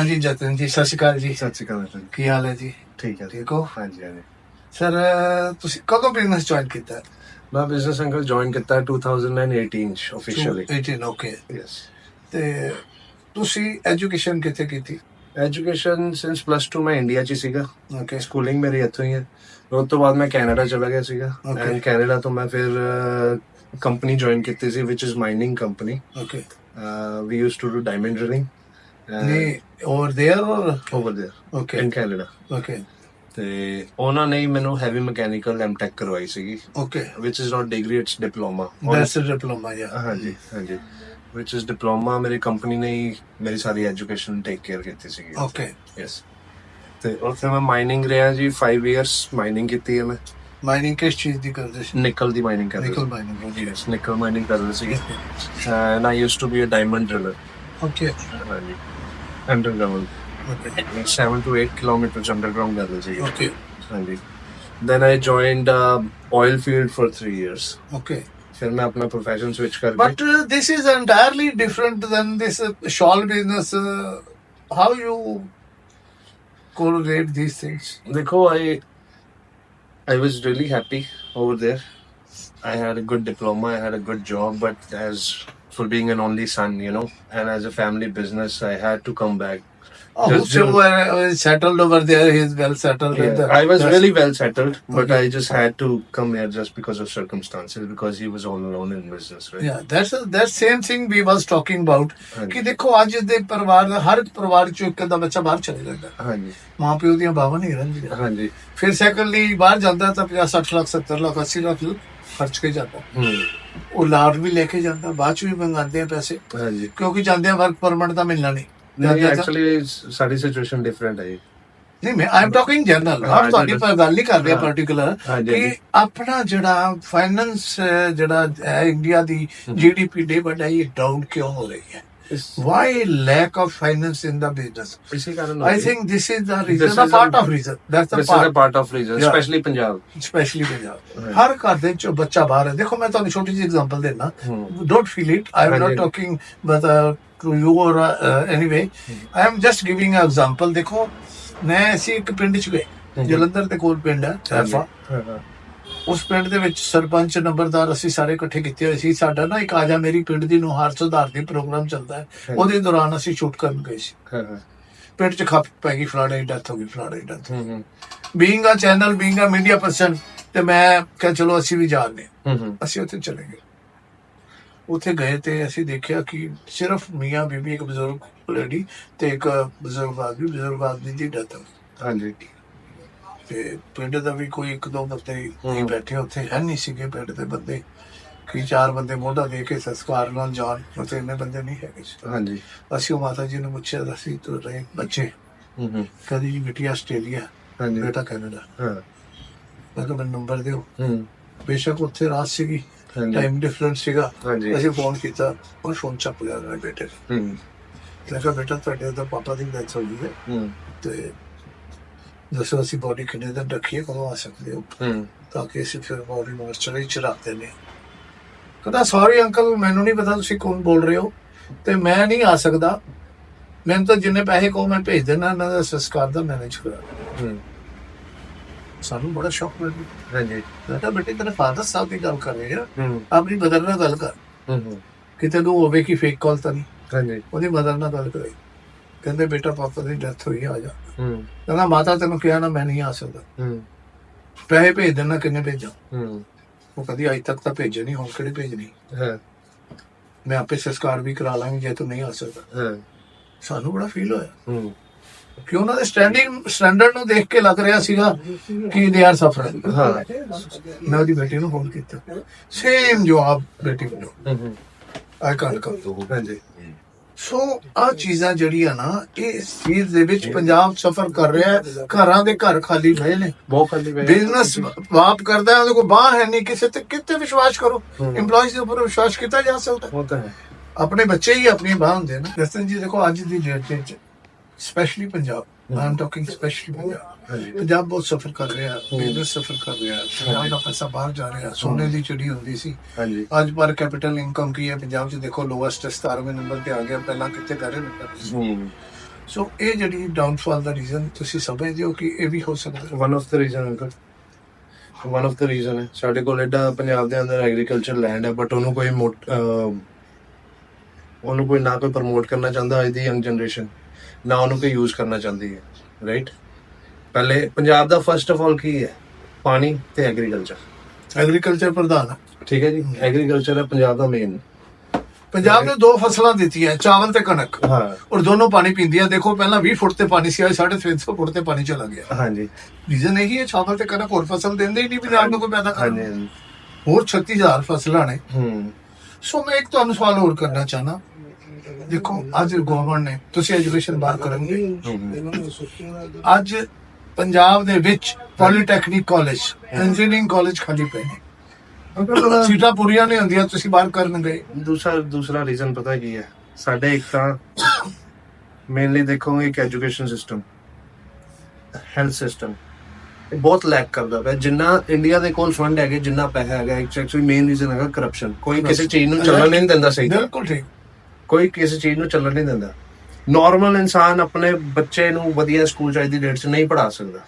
ਹਾਂਜੀ ਜਤਨ ਜੀ ਸਤਿ ਸ਼੍ਰੀ ਅਕਾਲ ਜੀ। ਸਤਿ ਸ਼੍ਰੀ ਅਕਾਲ ਸਰ ਕੀ ਹਾਲ ਹੈ ਜੀ? ਠੀਕ ਹੈ ਠੀਕ ਹੋ? ਹਾਂਜੀ ਹਾਂਜੀ। ਸਰ ਤੁਸੀਂ ਕਦੋਂ ਬਿਜ਼ਨਸ ਜੁਆਇਨ ਕੀਤਾ? ਮੈਂ ਬਿਜ਼ਨਸ ਅੰਕਲ ਜੁਆਇਨ ਕੀਤਾ 2018 ਚ ਆਫੀਸ਼ੀਅਲੀ 18 ਓਕੇ ਯੈਸ ਤੇ ਤੁਸੀਂ ਐਜੂਕੇਸ਼ਨ ਕਿੱਥੇ ਕੀਤੀ? ਐਜੂਕੇਸ਼ਨ ਸਿੰਸ ਪਲੱਸ 2 ਮੈਂ ਇੰਡੀਆ ਚ ਸੀਗਾ। ਓਕੇ ਸਕੂਲਿੰਗ ਮੇਰੀ ਇੱਥੋਂ ਹੀ ਹੈ। ਉਸ ਤੋਂ ਬਾਅਦ ਮੈਂ ਕੈਨੇਡਾ ਚਲਾ ਗਿਆ ਸੀਗਾ. ਐਂਡ ਕੈਨੇਡਾ ਤੋਂ ਮੈਂ ਫਿਰ ਕੰਪਨੀ ਜੁਆਇਨ ਕੀਤੀ ਸੀ which is mining company okay we use to do diamond drilling ਨਹੀਂ ਓਵਰ देयर ਔਰ over there okay in Canada okay ਤੇ ਉਹਨਾਂ ਨੇ ਹੀ ਮੈਨੂੰ ਹੈਵੀ ਮਕੈਨੀਕਲ ਐਮਟੈਕ ਕਰਵਾਈ ਸੀਗੀ okay which is not degree it's diploma that's a diploma yeah ਹਾਂਜੀ ਹਾਂਜੀ ਵਿਚ ਇਜ਼ ਡਿਪਲੋਮਾ ਮੇਰੀ ਕੰਪਨੀ ਨੇ ਹੀ ਮੇਰੀ ਸਾਰੀ ਐਜੂਕੇਸ਼ਨ ਟੇਕ ਕੇਅਰ ਕੀਤੀ ਸੀਗੀ ਓਕੇ ਯੈਸ ਤੇ ਉੱਥੇ ਮੈਂ ਮਾਈਨਿੰਗ ਰਿਹਾ ਜੀ 5 ਇਅਰਸ ਮਾਈਨਿੰਗ ਕੀਤੀ ਹੈ ਮੈਂ ਮਾਈਨਿੰਗ ਕਿਸ ਚੀਜ਼ ਦੀ ਕਰਦੇ ਸੀ ਨਿਕਲ ਦੀ ਮਾਈਨਿੰਗ ਕਰਦਾ ਨਿਕਲ ਸੀ ਮਾਈਨਿੰਗ ਯੈਸ ਨਿਕਲ ਮਾਈਨਿੰਗ ਕਰਦਾ ਸੀ and I used to be a diamond driller okay ਹਾਂਜੀ underground. Seven to eight kilometers underground level, levels. Okay. Then I joined um, oil field for three years. Okay. फिर मैं अपना profession switch कर but this is entirely different than this shawl business how correlate these things देखो I I was really happy over there. I had a good diploma, I had a good job, but as for being an only son, you know, and as a family business, I had to come back. Oh, Just- so uh, settled over there, he's well settled. with Yeah, the- I was really well settled, but Okay. I just had to come here just because of circumstances, because he was all alone in business, right? Yeah, that's that same thing we was talking about. ਹਾਂਜੀ। ਕਿ ਦੇਖੋ ਅੱਜ ਦੇ ਪਰਿਵਾਰ ਦਾ ਹਰ ਪਰਿਵਾਰ ਚੋਂ ਇੱਕ ਦਾ ਬੱਚਾ ਬਾਹਰ ਚਲੇ ਜਾਂਦਾ ਹਾਂਜੀ ਮਾਂ ਪਿਓ ਦੀਆਂ ਬਾਵਾਂ ਨਹੀਂ ਰਹਿੰਦੀਆਂ ਹਾਂਜੀ ਫਿਰ ਸੈਕੰਡਲੀ ਬਾਹਰ ਜਾਂਦਾ ਤਾਂ 50 60 ਲੱਖ 70 ਲੱਖ 80 ਲੱਖ ਖਰਚ ਕੇ ਜਾਂਦਾ। ਉਹ ਲਾਟ ਵੀ ਲੈ ਕੇ ਜਾਂਦਾ ਬਾਅਦ ਚ ਵੀ ਮੰਗਾਉਂਦੇ ਆ ਪੈਸੇ। ਹਾਂਜੀ। ਕਿਉਂਕਿ ਜਾਂਦੇ ਆ ਵਰਕ ਪਰਮਿਟ ਤਾਂ ਮਿਲਣਾ ਨਹੀਂ। ਨਹੀਂ ਐਕਚੁਅਲੀ ਸਾਡੀ ਸਿਚੁਏਸ਼ਨ ਡਿਫਰੈਂਟ ਹੈ। ਨਹੀਂ ਮੈਂ ਆਈ ਐਮ ਟਾਕਿੰਗ ਜਨਰਲ ਹਾਂ, ਆਪ ਤੁਹਾਡੀ ਪਰ ਗੱਲ ਨਹੀਂ ਕਰ ਰਿਹਾ। ਪਾਰਟਿਕੂਲਰ ਕਿ। ਆਪਣਾ ਜਿਹੜਾ ਫਾਈਨੈਂਸ ਜਿਹੜਾ ਹੈ India the GDP day by day down ਕਿਉਂ ਹੋ ਰਹੀ ਹੈ? ਫਾਈਨੈਂਸ ਇਨ ਦਾ ਬਿਜ਼ਨਸ ਇਸੇ ਕਾਰਨ I think this is the This is the a- part of reason that's this the is a part part of reason Yeah. Specially Punjab specially Punjab Right. ਹਰ ਘਰ ਦੇ ਚ ਬੱਚਾ ਬਾਹਰ ਹੈ ਦੇਖੋ ਮੈਂ ਤੁਹਾਨੂੰ ਛੋਟੀ ਜਿਹੀ ਐਗਜ਼ਾਮਪਲ ਦੇਣਾ। Don't feel it I am not. Talking but to you or anyway I am just giving a example ਦੇਖੋ ਮੈਂ ਅਸੀਂ ਇੱਕ ਪਿੰਡ ਚ ਗਏ। ਜਲੰਧਰ ਦੇ ਕੋਲ ਪਿੰਡ ਹੈ ਐਫਾ ਉਸ ਪਿੰਡ ਦੇ ਵਿੱਚ ਸਰਪੰਚ ਨੰਬਰਦਾਰ ਅਸੀਂ ਸਾਰੇ ਇਕੱਠੇ ਕੀਤੇ ਹੋਏ ਸੀ। ਸਾਡਾ ਨਾ ਇੱਕ ਆਜਾ ਮੇਰੀ ਪਿੰਡ ਦੀ ਨੁਹਾਰ ਸੁਧਾਰ ਦੀ ਪ੍ਰੋਗਰਾਮ ਚੱਲਦਾ ਹੈ। ਉਹਦੇ ਦੌਰਾਨ ਅਸੀਂ ਸ਼ੂਟ ਕਰਨ ਗਏ ਸੀ। ਪਿੰਡ ਚ ਖੱਪ ਪੈ ਗਈ ਫਲਾਣੇ ਡੈਥ ਹੋ ਗਈ ਫਲਾਣੇ death being a channel being a media person ਤੇ ਮੈਂ ਕਿਹਾ ਚਲੋ ਅਸੀਂ ਵੀ ਜਾਣਦੇ ਹਾਂ। ਅਸੀਂ ਉੱਥੇ ਚਲੇ ਗਏ। ਉੱਥੇ ਗਏ ਤੇ ਅਸੀਂ ਦੇਖਿਆ ਕਿ ਸਿਰਫ ਮੀਆਂ ਬੀਬੀ ਇੱਕ ਬਜ਼ੁਰਗ ਲੇਡੀ ਤੇ ਇੱਕ ਬਜ਼ੁਰਗ ਆਦਮੀ ਬਜ਼ੁਰਗ ਆਦਮੀ ਦੀ ਡੈਥ ਹੋ ਗਈ। ਹਾਂਜੀ। ਤੇ ਪਿੰਡ ਦਾ ਵੀ ਕੋਈ ਇੱਕ ਦੋ ਬੰਦੇ ਹੀ। ਬੈਠੇ ਉੱਥੇ ਹੈ ਨਹੀਂ ਸੀਗੇ ਪਿੰਡ ਦੇ ਬੰਦੇ। ਕਿ ਚਾਰ ਬੰਦੇ ਮੋਢਾ ਦੇ ਕੇ ਸੰਸਕਾਰ ਨਾਲ ਜਾਣ ਉੱਥੇ ਇੰਨੇ ਬੰਦੇ ਨਹੀਂ ਹੈਗੇ ਸੀ। ਹਾਂਜੀ। ਅਸੀਂ ਉਹ ਮਾਤਾ ਜੀ ਨੂੰ ਪੁੱਛਿਆ ਅਸੀਂ ਤੋਂ ਰਹੇ ਬੱਚੇ? ਕਦੀ ਜੀ ਬੇਟੀ ਆਸਟ੍ਰੇਲੀਆ ਹਾਂਜੀ। ਬੇਟਾ ਕੈਨੇਡਾ। ਹਾਂ। ਮੈਂ ਕਿਹਾ ਮੈਨੂੰ ਨੰਬਰ ਦਿਓ। ਹੂੰ। ਬੇਸ਼ੱਕ ਉੱਥੇ ਰਾਤ ਸੀਗੀ ਟਾਈਮ ਡਿਫਰੈਂਸ ਸੀਗਾ। ਹਾਂਜੀ। ਅਸੀਂ ਫੋਨ ਕੀਤਾ ਉਹ ਫੋਨ ਚੱਪ ਗਿਆ ਮੇਰੇ ਬੇਟੇ ਹੂੰ। ਮੈਂ ਕਿਹਾ ਬੇਟਾ ਤੁਹਾਡੇ ਦਾ ਪਾਪਾ ਦੀ ਡੈਥ ਹੋ ਗਈ ਹੈ। ਹੂੰ। ਤੇ ਦੱਸੋ ਅਸੀਂ ਬੋਡੀ ਕਿੰਨੇ ਦਿਨ ਰੱਖੀਏ ਕਦੋਂ ਆ ਸਕਦੇ ਹੋ? ਹੂੰ। ਤਾਂ ਕਿ ਅਸੀਂ ਫਿਰ ਬੋਡੀ ਨੂੰ ਚਲੇ ਚ ਰੱਖ ਦਿੰਦੇ ਹਾਂ ਕਹਿੰਦਾ ਸੌਰੀ ਅੰਕਲ ਮੈਨੂੰ ਨਹੀਂ ਪਤਾ ਤੁਸੀਂ ਕੌਣ ਬੋਲ ਰਹੇ ਹੋ ਤੇ ਮੈਂ ਨਹੀਂ ਆ ਸਕਦਾ। ਮੈਨੂੰ ਤਾਂ ਜਿੰਨੇ ਪੈਸੇ ਕਹੋ ਮੈਂ ਭੇਜ ਦੇਣਾ ਇਹਨਾਂ ਦਾ ਸੰਸਕਾਰ ਦਾ ਮੈਨੇਜ ਕਰਾ ਹੂੰ। ਸਾਨੂੰ ਬੜਾ ਸ਼ੌਕ ਮਿਲ ਗਿਆ। ਹਾਂਜੀ। ਕਿਹਾ ਬੇਟੇ ਤੇਰੇ ਫਾਦਰ ਸਾਹਿਬ ਦੀ ਗੱਲ ਕਰ ਰਹੇ ਆ। ਹੂੰ। ਆਪਣੀ ਮਦਰ ਨਾਲ ਗੱਲ ਕਰ। ਹੂੰ ਕਿਤੇ ਨੂੰ ਹੋਵੇ ਕਿ ਫੇਕ ਕਾਲ ਤਾਂ ਨਹੀਂ। ਹਾਂਜੀ। ਉਹਦੀ ਮਦਰ ਨਾਲ ਗੱਲ ਕਰਾਈ। ਕਹਿੰਦੇ ਬੇਟਾ ਪਾਪਾ ਦੀ ਡੈਥ ਹੋਈ ਆ ਜਾ। ਹੂੰ। ਕਹਿੰਦਾ ਮਾਤਾ ਤੈਨੂੰ ਕਿਹਾ ਨਾ ਮੈਂ ਨਹੀਂ ਆ ਸਕਦਾ। ਹੂੰ। ਪੈਸੇ ਭੇਜ ਦੇਣਾ ਕਿੰਨੇ ਭੇਜਾਂ? ਹੂੰ। ਉਹ ਕਦੀ ਅਜੇ ਤੱਕ ਤਾਂ ਭੇਜੇ ਨਹੀਂ ਹੁਣ ਕਿਹੜੇ ਭੇਜਣੀ? ਹਾਂ। ਮੈਂ ਆਪੇ ਸੰਸਕਾਰ ਵੀ ਕਰਾ ਲਾਂਗੀ ਜੇ ਤੂੰ ਨਹੀਂ ਆ ਸਕਦਾ। ਹਾਂ। ਸਾਨੂੰ ਬੜਾ ਫੀਲ ਹੋਇਆ। ਹੂੰ। ਕਿ ਉਹਨਾਂ ਦੇ ਸਟੈਂਡਿੰਗ ਸਟੈਂਡਰਡ ਨੂੰ ਦੇਖ ਕੇ ਲੱਗ ਰਿਹਾ ਸੀਗਾ ਕਿ ਦੇ ਆਰ ਸਫਰਿੰਗ ਹਾਂ। ਮੈਂ ਉਹਦੀ ਬੇਟੀ ਨੂੰ ਫੋਨ ਕੀਤਾ। ਸੇਮ ਜਵਾਬ ਬੇਟੀ ਨੂੰ ਹੂੰ ਆਈ ਕਾਂਟ ਕਮ ਟੂ ਹਾਂਜੀ ਸੋ ਆ ਚੀਜ਼ਾਂ ਜਿਹੜੀਆਂ ਨਾ ਇਹ ਚੀਜ਼ ਦੇ ਵਿੱਚ ਪੰਜਾਬ ਸਫਰ ਕਰ ਰਿਹਾ ਹੈ। ਘਰਾਂ ਦੇ ਘਰ ਖਾਲੀ ਪਏ ਨੇ। ਬਹੁਤ ਖਾਲੀ ਪਏ ਬਿਜ਼ਨਸ ਵਾਪ ਕਰਦਾ ਹੈ ਉਹਦੇ ਕੋਲ ਬਾਹ ਹੈ ਨਹੀਂ ਕਿਸੇ ਤੇ। ਕਿਤੇ ਵਿਸ਼ਵਾਸ ਕਰੋ। EMPLOYEES ਦੇ ਉੱਪਰ ਵਿਸ਼ਵਾਸ ਕੀਤਾ ਜਾ ਸਕਦਾ ਹੈ। ਉਹ ਤਾਂ ਹੈ। ਆਪਣੇ ਬੱਚੇ ਹੀ ਆਪਣੀ ਬਾਹ ਹੁੰਦੇ ਨੇ। ਜਸਨ ਜੀ ਦੇਖੋ ਅੱਜ ਦੀ ਡੇਟ ਵਿੱਚ specially Punjab. I am talking specially Punjab Punjab ਬਹੁਤ ਸਫਰ ਕਰ ਰਿਹਾ ਬਿਜ਼ਨਸ ਸਫਰ ਕਰ ਰਿਹਾ ਪੰਜਾਬ ਦਾ ਪੈਸਾ ਬਾਹਰ ਜਾ ਰਿਹਾ ਸੋਨੇ ਦੀ ਚਿੜੀ ਹੁੰਦੀ ਸੀ। ਹਾਂਜੀ। ਅੱਜ ਪਰ ਕੈਪੀਟਲ ਇਨਕਮ ਕੀ ਹੈ? ਪੰਜਾਬ 'ਚ ਦੇਖੋ ਲੋਐਸਟ 17ਵੇਂ ਨੰਬਰ ਤੇ ਆ ਗਿਆ ਪਹਿਲਾਂ ਕਿੱਥੇ ਕਰ ਰਹੇ ਹੂੰ ਸੋ ਇਹ ਜਿਹੜੀ ਡਾਊਨਫਾਲ ਦਾ ਰੀਜ਼ਨ ਤੁਸੀਂ ਸਮਝਦੇ ਹੋ ਕਿ ਇਹ ਵੀ ਹੋ ਸਕਦਾ one of the reason uncle one of the reason ਹੈ। ਸਾਡੇ ਕੋਲ ਐਡਾ ਪੰਜਾਬ ਦੇ ਅੰਦਰ ਐਗਰੀਕਲਚਰ ਲੈਂਡ ਹੈ ਬਟ ਉਹਨੂੰ ਕੋਈ ਉਹਨੂੰ ਕੋਈ ਨਾ ਕੋਈ ਪ੍ਰਮੋਟ ਕਰਨਾ ਚਾਹੁੰਦਾ ਅੱਜ ਦੀ ਯੰਗ ਜਨਰੇਸ਼ਨ ਨਾ ਉਹਨੂੰ ਕੋਈ ਯੂਜ਼ ਕਰਨਾ ਚਾਹੁੰਦੀ ਹੈ ਰਾਈਟ ਪਹਿਲੇ ਪੰਜਾਬ ਦਾ ਫਰਸਟ ਆਫ ਆਲ ਕੀ ਹੈ? ਪਾਣੀ ਤੇ ਐਗਰੀਕਲਚਰ ਐਗਰੀਕਲਚਰ ਪ੍ਰਧਾਨ ਹੈ। ਠੀਕ ਹੈ ਜੀ? ਐਗਰੀਕਲਚਰ ਹੈ ਪੰਜਾਬ ਦਾ ਮੇਨ ਪੰਜਾਬ ਨੇ ਦੋ ਫਸਲਾਂ ਦਿੱਤੀਆਂ ਚਾਵਲ ਤੇ ਕਣਕ। ਹਾਂ। ਔਰ ਦੋਨੋਂ ਪਾਣੀ ਪੀਂਦੀਆਂ ਦੇਖੋ ਪਹਿਲਾਂ 20 ਫੁੱਟ ਤੇ ਪਾਣੀ ਸੀ ਅੱਜ 350 ਫੁੱਟ ਤੇ ਪਾਣੀ ਚਲਾ ਗਿਆ। ਹਾਂਜੀ। ਰੀਜ਼ਨ ਇਹੀ ਹੈ ਚਾਵਲ ਤੇ ਕਣਕ ਹੋਰ ਫਸਲ ਦਿੰਦੇ ਹੀ ਨਹੀਂ ਪੰਜਾਬ ਨੂੰ ਕੋਈ ਪੈਦਾ ਹਾਂਜੀ ਕਰਨ ਹਾਂਜੀ। ਹੋਰ 36000 ਫਸਲਾਂ ਨੇ। ਹੂੰ। ਸੋ ਮੈਂ ਇੱਕ ਤੁਹਾਨੂੰ ਸਵਾਲ ਹੋਰ ਕਰਨਾ ਚਾਹਨਾ ਦੇਖੋ ਅੱਜ ਗਵਰਨਮੈਂਟ ਨੇ ਤੁਸੀਂ ਐਜੂਕੇਸ਼ਨ ਬਾਹਰ ਕਰਨਗੇ। ਅੱਜ ਪੰਜਾਬ ਦੇ ਵਿੱਚ ਪੋਲੀਟੈਕਨਿਕ ਕਾਲਜ ਇੰਜੀਨੀਅਰਿੰਗ ਕਾਲਜ ਖਾਲੀ ਪਏ ਨੇ। ਸੀਟਾਂ ਪੂਰੀਆਂ ਨਹੀਂ ਹੁੰਦੀਆਂ ਤੁਸੀਂ ਬਾਹਰ ਕਰਨ ਗਏ ਦੂਸਰਾ ਦੂਸਰਾ ਰੀਜ਼ਨ ਪਤਾ ਕੀ ਹੈ? ਸਾਡੇ ਇੱਕ ਤਾਂ ਮੇਨਲੀ ਦੇਖੋ ਇੱਕ ਐਜੂਕੇਸ਼ਨ ਸਿਸਟਮ ਹੈਲਥ ਸਿਸਟਮ ਇਹ ਬਹੁਤ ਲੈਕ ਕਰਦਾ ਪਿਆ। ਜਿੰਨਾ ਇੰਡੀਆ ਦੇ ਕੋਲ ਫੰਡ ਹੈਗੇ ਜਿੰਨਾ ਪੈਸਾ ਹੈਗਾ ਐਕਚੁਅਲੀ ਮੇਨ ਰੀਜ਼ਨ ਹੈਗਾ ਕਰਪਸ਼ਨ ਕੋਈ ਕਿਸੇ ਚੀਜ਼ ਨੂੰ ਚੱਲਣ ਨਹੀਂ ਦਿੰਦਾ ਸਹੀ। ਬਿਲਕੁਲ ਠੀਕ। ਕੋਈ ਕਿਸੇ ਚੀਜ਼ ਨੂੰ ਚੱਲਣ ਨਹੀਂ ਦਿੰਦਾ। ਨਾਰਮਲ ਇਨਸਾਨ ਆਪਣੇ ਬੱਚੇ ਨੂੰ ਵਧੀਆ ਸਕੂਲ ਚਾਹੀਦੀ ਡੇਟ 'ਚ ਨਹੀਂ ਪੜਾ ਸਕਦਾ।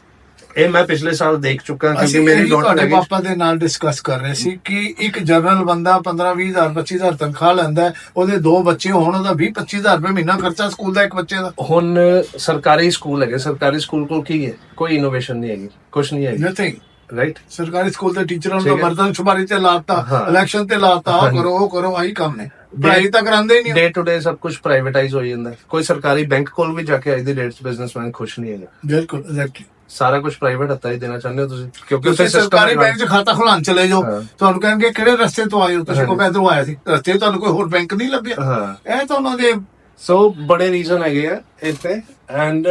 ਇਹ ਮੈਂ ਪਿਛਲੇ ਸਾਲ ਦੇਖ ਚੁੱਕਾ ਕਿਉਂਕਿ ਮੇਰੀ ਡਾਟਰ ਹੈਗੀ। ਪਾਪਾ ਦੇ ਨਾਲ ਡਿਸਕਸ ਕਰ ਰਹੇ ਸੀ ਕਿ ਇੱਕ ਜਨਰਲ ਬੰਦਾ 15 20000 25000 ਤਨਖਾਹ ਲੈਂਦਾ ਉਹਦੇ ਦੋ ਬੱਚੇ ਹੋਣ ਉਹਦਾ 20 25000 ਰੁਪਏ ਮਹੀਨਾ ਖਰਚਾ ਸਕੂਲ ਦਾ ਇੱਕ ਬੱਚੇ ਦਾ। ਹੁਣ ਸਰਕਾਰੀ ਸਕੂਲ ਹੈਗੇ ਸਰਕਾਰੀ ਸਕੂਲ ਕੋਲ ਕੀ ਹੈ? ਕੋਈ ਇਨੋਵੇਸ਼ਨ ਨਹੀਂ ਹੈਗੀ ਕੁਝ ਨਹੀਂ ਹੈਗੀ। ਨਥਿੰਗ ਰਾਈਟ ਸਰਕਾਰੀ ਸਕੂਲ ਦੇ ਟੀਚਰਾਂ ਨੂੰ। ਮਰਦਨ ਸ਼ੁਮਾਰੀ ਤੇ ਲਾਤਾ। ਇਲੈਕਸ਼ਨ ਤੇ ਲਾਤਾ। ਕਰੋ ਕਰੋ ਆਹੀ ਕੰਮ ਨੇ। ਪੜ੍ਹਾਈ ਤਾਂ ਕਰਾਉਂਦੇ ਹੀ ਨਹੀਂ ਡੇ ਟੂ ਡੇ ਸਭ ਕੁਝ ਪ੍ਰਾਈਵੇਟਾਈਜ਼ ਹੋ ਜਾਂਦਾ। ਹੈ। ਕੋਈ ਸਰਕਾਰੀ ਬੈਂਕ ਕੋਲ ਵੀ ਜਾ ਕੇ ਅੱਜ ਦੀ ਡੇਟ 'ਚ ਬਿਜ਼ਨਸਮੈਨ ਖੁਸ਼ ਨਹੀਂ ਹੈਗਾ। ਬਿਲਕੁਲ ਐਗਜ਼ੈਕਟਲੀ ਸਾਰਾ ਕੁਝ ਪ੍ਰਾਈਵੇਟ ਹੱਥਾਂ 'ਚ ਦੇਣਾ ਚਾਹੁੰਦੇ ਹੋ ਤੁਸੀਂ? ਕਿਉਂਕਿ ਉੱਥੇ ਸਰਕਾਰੀ ਬੈਂਕ 'ਚ ਖਾਤਾ ਖੁਲਾਉਣ ਚਲੇ ਜਾਓ। ਹਾਂ। ਤੁਹਾਨੂੰ ਕਹਿਣਗੇ ਕਿਹੜੇ ਰਸਤੇ ਤੋਂ ਆਏ ਹੋ? ਤੁਸੀਂ ਮੈਂ ਇੱਧਰੋਂ ਆਇਆ ਸੀ। ਰਸਤੇ ਤੁਹਾਨੂੰ ਕੋਈ ਹੋਰ ਬੈਂਕ ਨਹੀਂ ਲੱਭਿਆ? ਹਾਂ। ਇਹ ਤਾਂ ਉਹਨਾਂ ਦੇ ਸੋ ਬੜੇ ਰੀਜ਼ਨ ਹੈਗੇ ਆ ਇੱਥੇ। ਐਂਡ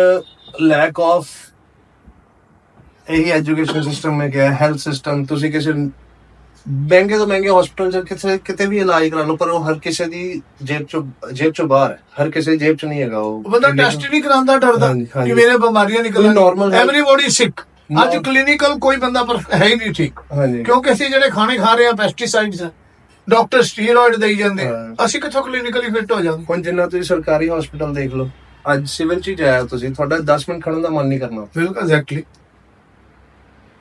ਲੈਕ ਆਫ ਇਹੀ ਐਜੂਕੇਸ਼ਨ ਸਿਸਟਮ में ਗਿਆ ਹੈਲਥ ਸਿਸਟਮ ਤੁਸੀਂ ਕਿਸੇ ਮਹਿੰਗੇ ਤੋਂ ਮਹਿੰਗੇ ਹਸਪੀਟਲ ਚ ਕਿਤੇ ਕਿਤੇ ਵੀ ਇਲਾਜ ਕਰਾ ਲਓ ਪਰ ਉਹ ਹਰ ਕਿਸੇ ਦੀ ਜੇਬ ਚੋਂ ਜੇਬ ਚੋਂ ਬਾਹਰ ਹੈ। ਹਰ ਕਿਸੇ ਦੀ ਜੇਬ ਚ ਨਹੀਂ ਹੈਗਾ ਉਹ। ਬੰਦਾ ਟੈਸਟ ਨਹੀਂ ਕਰਾਉਂਦਾ ਡਰਦਾ। ਕਿ ਮੇਰੇ ਬਿਮਾਰੀਆਂ ਨਿਕਲਣ। health- ਐਵਰੀਬਾਡੀ ਸਿਕ ਅੱਜ ਕਲੀਨਿਕਲ ਕੋਈ ਬੰਦਾ ਪਰ ਹੈ ਹੀ ਨਹੀਂ ਠੀਕ। ਕਿਉਂਕਿ ਅਸੀਂ ਜਿਹੜੇ ਖਾਣੇ ਖਾ ਰਹੇ ਆ ਪੈਸਟੀਸਾਈਡਸ ਡਾਕਟਰ ਸਟੀਰੋਇਡ ਦੇਈ ਜਾਂਦੇ। ਅਸੀਂ ਕਿੱਥੋਂ ਕਲੀਨਿਕਲੀ ਫਿੱਟ ਹੋ ਜਾਂਦੇ? ਹੁਣ ਜਿੰਨਾ ਤੁਸੀਂ ਸਰਕਾਰੀ ਹਸਪੀਟਲ ਦੇਖ ਲਓ ਅੱਜ ਸਿਵਲ ਚ ਜਾਇਆ ਤੁਸੀਂ ਤੁਹਾਡਾ 10 ਮਿੰਟ ਖੜਨ ਦਾ ਮਨ ਨਹੀਂ ਕਰਨਾ। ਬਿਲਕੁਲ ਐਗਜ਼ੈਕਟਲੀ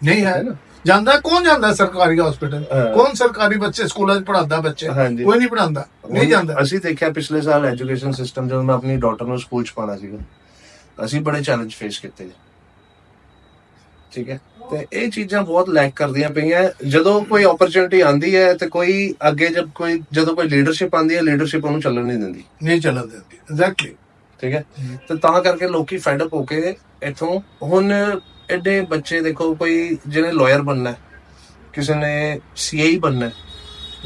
ਨਹੀਂ ਹੈ ਨਾ? ਜਾਂਦਾ ਕੌਣ ਜਾਂਦਾ ਸਰਕਾਰੀ ਹਸਪੀਟਲ ਹਾਂ। ਕੌਣ ਸਰਕਾਰੀ ਬੱਚੇ ਸਕੂਲਾਂ 'ਚ ਪੜਾਉਂਦਾ ਬੱਚੇ? ਹਾਂਜੀ। ਕੋਈ ਨਹੀਂ ਪੜਾਉਂਦਾ ਨਹੀਂ ਜਾਂਦਾ। ਅਸੀਂ ਦੇਖਿਆ ਪਿਛਲੇ ਸਾਲ ਐਜੂਕੇਸ਼ਨ ਸਿਸਟਮ ਜਦੋਂ ਮੈਂ ਆਪਣੀ ਡਾਟਰ ਨੂੰ ਸਕੂਲ ਚ ਪਾਣਾ ਸੀਗਾ ਅਸੀਂ ਬੜੇ ਚੈਲੰਜ ਫੇਸ ਕੀਤੇ। ਜੀ ਠੀਕ ਹੈ? ਤੇ ਇਹ ਚੀਜ਼ਾਂ ਬਹੁਤ ਲੈਕ ਕਰਦੀਆਂ ਪਈਆਂ। ਜਦੋਂ ਕੋਈ ਓਪਰਚੁਨਿਟੀ ਆਂਦੀ ਹੈ ਤੇ ਕੋਈ ਅੱਗੇ ਜਦ ਕੋਈ ਜਦੋਂ ਕੋਈ ਲੀਡਰਸ਼ਿਪ ਆਂਦੀ ਹੈ ਲੀਡਰਸ਼ਿਪ ਉਹਨੂੰ ਚੱਲਣ ਨਹੀਂ ਦਿੰਦੀ। ਨਹੀਂ ਚੱਲਣ ਦਿੰਦੀ। ਐਗਜ਼ੈਕਟਲੀ ਠੀਕ ਹੈ? ਤੇ ਤਾਂ ਕਰਕੇ ਲੋਕੀ ਫੈਡ ਅਪ ਹੋ ਕੇ ਇੱਥੋਂ ਹੁਣ ਐਡੇ ਬੱਚੇ ਦੇਖੋ ਕੋਈ ਜਿਹਨੇ ਲਾਇਰ ਬਣਨਾ ਹੈ ਕਿਸੇ ਨੇ ਸੀਏ ਬਣਨਾ ਹੈ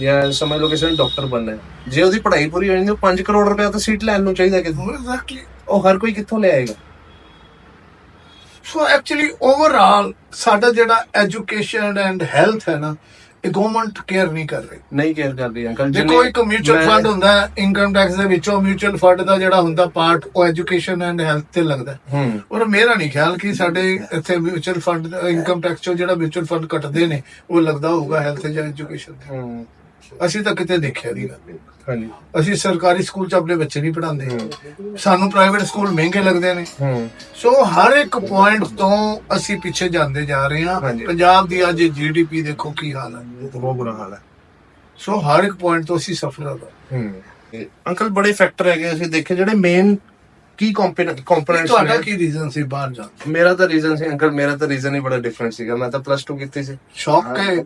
ਜਾਂ ਸਮਝ ਲਓ ਕਿਸੇ ਨੇ ਡਾਕਟਰ ਬਣਨਾ ਹੈ ਜੇ ਉਹਦੀ ਪੜ੍ਹਾਈ ਪੂਰੀ ਹੋ ਜਾਂਦੀ ਉਹ 5 ਕਰੋੜ ਰੁਪਏ ਤਾਂ ਸੀਟ ਲੈਣ ਨੂੰ ਚਾਹੀਦਾ ਕਿ ਐਗਜ਼ੈਕਟਲੀ ਉਹ ਹਰ ਕੋਈ ਕਿੱਥੋਂ ਲੈ ਆਏਗਾ? ਸੋ ਐਕਚੁਅਲੀ ਓਵਰਆਲ ਸਾਡਾ ਜਿਹੜਾ ਐਜੂਕੇਸ਼ਨ ਐਂਡ ਹੈਲਥ ਹੈ ਨਾ ਇਹ ਗਵਰਨਮੈਂਟ ਕੇਅਰ ਨਹੀਂ ਕਰ ਰਹੀ। ਨਹੀਂ ਕੇਅਰ ਕਰਦੀ ਅੰਕਲ ਦੇਖੋ ਇੱਕ ਮਿਊਚੁਅਲ ਫੰਡ ਹੁੰਦਾ ਇਨਕਮ ਟੈਕਸ ਦੇ ਵਿੱਚੋਂ ਮਿਊਚੁਅਲ ਫੰਡ ਦਾ ਜਿਹੜਾ ਹੁੰਦਾ ਪਾਰਟ ਉਹ ਐਜੂਕੇਸ਼ਨ ਐਂਡ ਹੈਲਥ ਤੇ ਲੱਗਦਾ ਔਰ ਮੇਰਾ ਨਹੀਂ ਖਿਆਲ ਕਿ ਸਾਡੇ ਇੱਥੇ ਮਿਊਚੁਅਲ ਫੰਡ ਇਨਕਮ ਟੈਕਸ ਚੋਂ ਜਿਹੜਾ ਮਿਊਚੁਅਲ ਫੰਡ ਕੱਟਦੇ ਨੇ ਉਹ ਲੱਗਦਾ ਹੋਊਗਾ ਹੈਲਥ ਜਾਂ ਐਜੂਕੇਸ਼ਨ ਤੇ। ਅਸੀਂ ਤਾਂ ਕਿਤੇ ਦੇਖਿਆ ਨਹੀਂ ਹਾਂਜੀ। ਅਸੀਂ ਸਰਕਾਰੀ ਸਕੂਲ 'ਚ ਆਪਣੇ ਬੱਚੇ ਨਹੀਂ ਪੜਾਉਂਦੇ ਸਾਨੂੰ ਪ੍ਰਾਈਵੇਟ ਸਕੂਲ ਮਹਿੰਗੇ ਲੱਗਦੇ ਨੇ। ਸੋ ਹਰ ਇੱਕ ਪੁਆਇੰਟ ਤੋਂ ਅਸੀਂ ਪਿੱਛੇ ਜਾਂਦੇ ਜਾ ਰਹੇ ਹਾਂ। ਪੰਜਾਬ ਦੀ ਅੱਜ ਜੀਡੀਪੀ ਦੇਖੋ ਕੀ ਹਾਲ ਹੈ। ਬਹੁਤ ਬੁਰਾ ਹਾਲ ਹੈ। ਸੋ ਹਰ ਇੱਕ ਪੁਆਇੰਟ ਤੋਂ ਅਸੀਂ ਸਫਲ ਹਾਂ। ਹੂੰ। ਅੰਕਲ ਬੜੇ ਫੈਕਟਰ ਹੈਗੇ ਅਸੀਂ ਦੇਖੇ ਜਿਹੜੇ ਮੇਨ ਕੀ ਕੰਪੋਨੈਂਟ ਕੰਪੋਨੈਂਟਸ ਤੁਹਾਡਾ ਕੀ ਰੀਜ਼ਨ ਸੀ ਬਾਹਰ ਜਾਣ ਦਾ? ਮੇਰਾ ਤਾਂ ਰੀਜ਼ਨ ਸੀ ਅੰਕਲ ਮੇਰਾ ਤਾਂ ਰੀਜ਼ਨ ਹੀ ਬੜਾ ਡਿਫਰੈਂਟ ਸੀਗਾ। ਮੈਂ ਤਾਂ ਪਲੱਸ 2 ਕੀਤੀ ਸੀ। ਸ਼ੌਕ ਹੈ।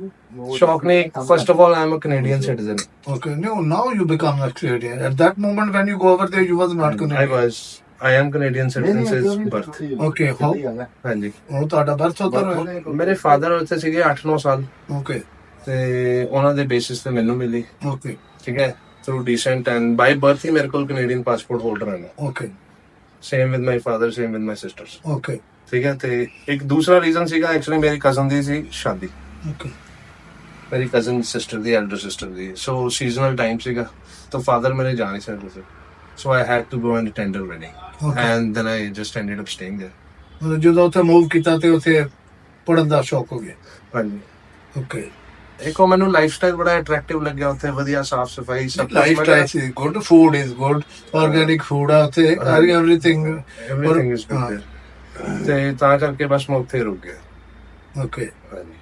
ਸ਼ੌਕ ਨੇ first of all I am a Canadian citizen Okay, no, now you become a Canadian. At that moment when you go over there, you was not I Canadian. Was I am Canadian citizen since birth Okay, how? ਹਾਂਜੀ ਉਹ ਤੁਹਾਡਾ birth ਉਤਰ ਹੋਇਆ? ਮੇਰੇ father ਉੱਥੇ ਸੀਗੇ 8-9 ਸਾਲ Okay, ਤੇ ਉਹਨਾਂ ਦੇ ਬੇਸਿਸ ਤੇ ਮੈਨੂੰ ਮਿਲੀ okay, ਠੀਕ ਹੈ through descent and by birth ਹੀ ਮੇਰੇ ਕੋਲ ਕੈਨੇਡੀਅਨ ਪਾਸਪੋਰਟ ਹੋਲਡਰ ਹਾਂ okay, Same with my father same with my sisters okay, ਠੀਕ ਹੈ ਤੇ ਇੱਕ ਦੂਸਰਾ ਰੀਜ਼ਨ ਸੀਗਾ ਐਕਚੁਅਲੀ ਮੇਰੀ ਕਜ਼ਨ ਦੀ ਸੀ ਸ਼ਾਦੀ okay. ਮੇਰੀ ਕਜ਼ਨ ਸਿਸਟਰ ਦੀ ਐਲਡਰ ਸਿਸਟਰ ਦੀ ਸੋ ਸੀਜ਼ਨਲ ਟਾਈਮ ਸੀਗਾ ਤਾਂ ਫਾਦਰ ਮੇਰੇ ਜਾ ਨਹੀਂ ਸਕਦੇ ਸੀ so I had to go and attend a wedding Okay. And then I just ended up staying there ਮਤਲਬ ਜਦੋਂ ਉੱਥੇ ਮੂਵ ਕੀਤਾ ਤੇ ਉੱਥੇ ਪੜਨ ਦਾ ਸ਼ੌਕ ਹੋ ਗਿਆ ਹਾਂਜੀ ਓਕੇ ਇੱਕ ਉਹ ਮੈਨੂੰ ਲਾਈਫ ਸਟਾਈਲ ਬੜਾ ਅਟਰੈਕਟਿਵ ਲੱਗਿਆ ਉੱਥੇ ਵਧੀਆ ਸਾਫ਼ ਸਫ਼ਾਈ ਸਭ lifestyle is good food is good organic food ਆ ਉੱਥੇ ਹਰ ਐਵਰੀਥਿੰਗ ਐਵਰੀਥਿੰਗ ਇਜ਼ ਗੁੱਡ ਤੇ ਤਾਂ ਕਰਕੇ ਬਸ ਮੈਂ ਉੱਥੇ ਰੁਕ ਗਿਆ। ਓਕੇ ਹਾਂਜੀ।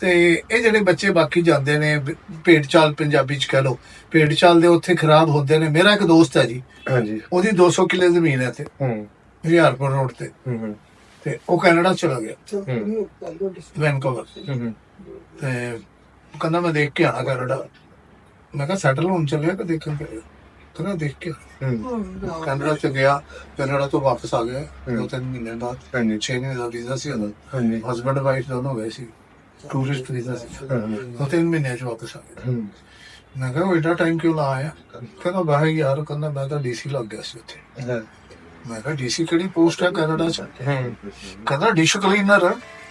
ਤੇ ਇਹ ਜਿਹੜੇ ਬੱਚੇ ਬਾਕੀ ਜਾਂਦੇ ਨੇ ਭੇਡ ਚਾਲ ਪੰਜਾਬੀ ਚ ਕਹ ਲੋ ਭੇਡ ਚਾਲ ਦੇ ਉੱਥੇ ਖਰਾਬ ਹੁੰਦੇ ਨੇ। ਮੇਰਾ ਇੱਕ ਦੋਸਤ ਹੈ ਜੀ। ਹਾਂਜੀ। ਉਹਦੀ 200 ਕਿੱਲੇ ਜ਼ਮੀਨ ਹੈ ਇੱਥੇ। ਹੂੰ। ਹਜ਼ਾਰਪੁਰ ਰੋਡ ਤੇ। ਹੂੰ ਹੂੰ। ਤੇ ਉਹ ਕੈਨੇਡਾ ਚਲਾ ਗਿਆ। ਹੂੰ। ਵੈਨਕੂਵਰ। ਹੂੰ। ਤੇ ਉਹ ਕਹਿੰਦਾ ਮੈਂ ਦੇਖ ਕੇ ਆਣਾ ਕੈਨੇਡਾ ਮੈਂ ਕਿਹਾ ਸੈਟਲ ਹੋਣ ਚੱਲਿਆ ਕਿ ਦੇਖਣ ਚੱਲਿਆ ਕਹਿੰਦਾ ਦੇਖ ਕੇ ਹੂੰ। ਕੈਨੇਡਾ ਚ ਗਿਆ ਕੈਨੇਡਾ ਤੋਂ ਵਾਪਸ ਆ ਗਿਆ। ਦੋ ਤਿੰਨ ਮਹੀਨੇ ਬਾਅਦ। ਹਾਂਜੀ। 6 ਮਹੀਨੇ ਦਾ ਵੀਜ਼ਾ ਸੀ ਉਹਦਾ। ਹਾਂਜੀ। ਹਸਬੰਡ ਵਾਈਫ ਦੋਨੋਂ ਗਏ ਸੀ। ਟੂਰਿਸਟ ਵੀਜ਼ਾ ਸੀ। ਦੋ ਤਿੰਨ ਮਹੀਨੇ ਚ ਵਾਪਸ ਆ ਗਿਆ। ਹੂੰ। ਮੈਂ ਕਿਹਾ ਉਹ ਏਡਾ ਟਾਈਮ ਕਿਉਂ ਲਾ ਆਇਆ ਕਹਿੰਦਾ ਬਾਹਰ ਯਾਰ ਕਹਿੰਦਾ ਮੈਂ ਤਾਂ ਡੀਸੀ ਲੱਗ ਗਿਆ ਸੀ ਉੱਥੇ। ਹਾਂ। ਮੈਂ ਕਿਹਾ ਡੀਸੀ ਕਿਹੜੀ ਪੋਸਟ ਹੈ ਕੈਨੇਡਾ ਚ? ਹੂੰ ਕਹਿੰਦਾ ਡਿਸ਼ ਕਲੀਨਰ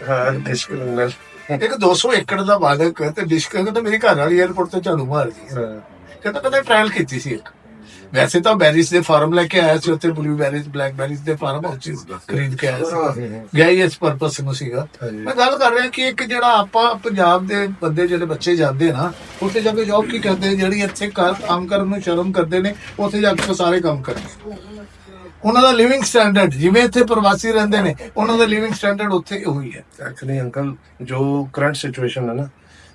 ਹਾਂ ਡਿਸਕ੍ਰਿਮੀਨਲ ਇੱਕ 200 ਏਕੜ ਦਾ ਮਾਲਕ ਹੈ ਤੇ ਡਿਸ਼ ਕਹਿੰਦਾ ਮੇਰੀ ਘਰ ਵਾਲੀ 에어ਪੋਰਟ ਤੇ ਝਾੜੂ ਮਾਰਦੀ ਹੈ। ਕਹਿੰਦਾ ਕਹਿੰਦਾ ਟ੍ਰਾਇਲ ਕੀਤੀ ਸੀ ਇੱਕ। ਵੈਸੇ ਤਾਂ ਬੈਰੀਜ਼ ਦੇ ਫਾਰਮ ਲੈ ਕੇ ਆਇਆ ਸੀ ਉੱਥੇ ਬਲੂ ਬੈਰੀਜ਼ ਬਲੈਕ ਬੈਰੀਜ਼ ਦੇ ਫਾਰਮ ਹਾਊਸ ਖਰੀਦ ਕੇ ਆਇਆ ਸੀ। ਗਿਆ ਇਸ ਪਰਪਸ ਨੂੰ ਸੀਗਾ। ਮੈਂ ਗੱਲ ਕਰ ਰਿਹਾ ਕਿ ਇੱਕ ਜਿਹੜਾ ਆਪਾਂ ਪੰਜਾਬ ਦੇ ਬੰਦੇ ਜਿਹੜੇ ਬੱਚੇ ਜਾਂਦੇ ਨਾ ਉੱਥੇ ਜਾ ਕੇ ਜੌਬ ਕੀ ਕਰਦੇ ਜਿਹੜੀ ਇੱਥੇ ਕੰਮ ਕਰਨ ਨੂੰ ਸ਼ਰਮ ਕਰਦੇ ਨੇ ਉੱਥੇ ਜਾ ਕੇ ਉਹ ਸਾਰੇ ਕੰਮ ਕਰਦੇ ਉਹਨਾਂ ਦਾ ਲਿਵਿੰਗ ਸਟੈਂਡਰਡ ਜਿਵੇਂ ਇੱਥੇ ਪ੍ਰਵਾਸੀ ਰਹਿੰਦੇ ਨੇ ਉਹਨਾਂ ਦਾ ਲਿਵਿੰਗ ਸਟੈਂਡਰਡ ਉੱਥੇ ਉਹੀ ਹੈ ਐਕਚੁਅਲੀ ਅੰਕਲ ਜੋ ਕਰੰਟ ਸਿਚੁਏਸ਼ਨ ਹੈ ਨਾ